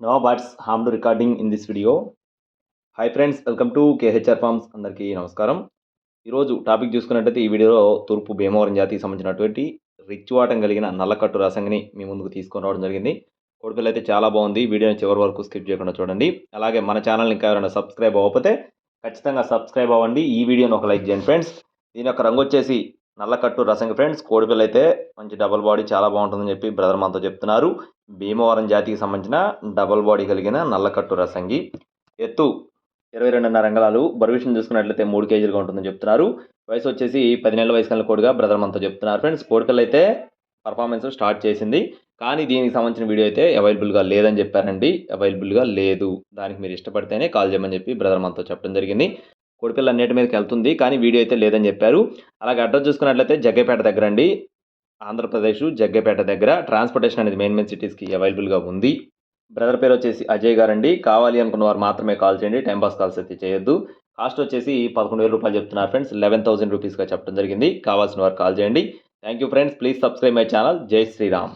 No birds harm to recording in this video hi friends welcome to KHR farms అందరికీ నమస్కారం. ఈరోజు topic చూసుకున్నట్టయితే ఈ వీడియోలో తూర్పు భీమవరం జాతికి సంబంధించినటువంటి రిచ్ కలిగిన నల్లకట్టు రసంగిని మీ ముందుకు తీసుకొని రావడం జరిగింది. కోడిపిల్ల అయితే చాలా బాగుంది. వీడియోని చివరి వరకు స్కిప్ చేయకుండా చూడండి. అలాగే మన ఛానల్ని ఇంకా ఎవరైనా సబ్స్క్రైబ్ అవ్వకపోతే ఖచ్చితంగా సబ్స్క్రైబ్ అవ్వండి. ఈ వీడియోని ఒక లైక్ చేయండి ఫ్రెండ్స్ దీని యొక్క రంగు వచ్చేసి నల్లకట్టు రసంగి ఫ్రెండ్స్ కోడిపిల్ల అయితే మంచి డబుల్ బాడీ చాలా బాగుంటుందని చెప్పి బ్రదర్ మనతో చెప్తున్నారు. భీమవరం జాతికి సంబంధించిన డబల్ బాడీ కలిగిన నల్లకట్టు రసంగి. ఎత్తు ఇరవై రెండున్నర అంగళాలు బరువు విషయం చూసుకున్నట్లయితే మూడు కేజీలుగా ఉంటుందని చెప్తున్నారు. వయసు వచ్చేసి పది నెలల వయసు కలిగిన కోడిగా బ్రదర్ మనతో చెప్తున్నారు. ఫ్రెండ్స్ కోడిపిల్ల అయితే పర్ఫార్మెన్స్ స్టార్ట్ చేసింది. కానీ దీనికి సంబంధించిన వీడియో అయితే అవైలబుల్గా లేదని చెప్పారండి. అవైలబుల్గా లేదు. దానికి మీరు ఇష్టపడితేనే కాల్ చేయమని చెప్పి బ్రదర్ మనతో చెప్పడం జరిగింది. కోడిపిల్ల అన్నిటి మీదకి వెళ్తుంది. కానీ వీడియో అయితే లేదని చెప్పారు. అలాగే అడ్రస్ చూసుకున్నట్లయితే జగ్గపేట దగ్గర అండి. ఆంధ్రప్రదేశ్ జగ్గపేట దగ్గర. ట్రాన్స్పోర్టేషన్ అనేది మెయిన్ మెయిన్ సిటీస్కి అవైలబుల్గా ఉంది. బ్రదర్ పేరు వచ్చేసి అజయ్ గారు అండి కావాలి అనుకున్న వారు మాత్రమే కాల్ చేయండి. టైంపాస్ కాల్స్ అయితే చేయొద్దు. కాస్ట్ వచ్చేసి పదకొండు వేల రూపాయలు చెప్తున్నారు ఫ్రెండ్స్. లెవెన్ థౌసండ్ రూపీస్గా చెప్పడం జరిగింది. కావాల్సిన వారు కాల్ చేయండి. Thank you friends. Please subscribe my channel. జై శ్రీరామ్.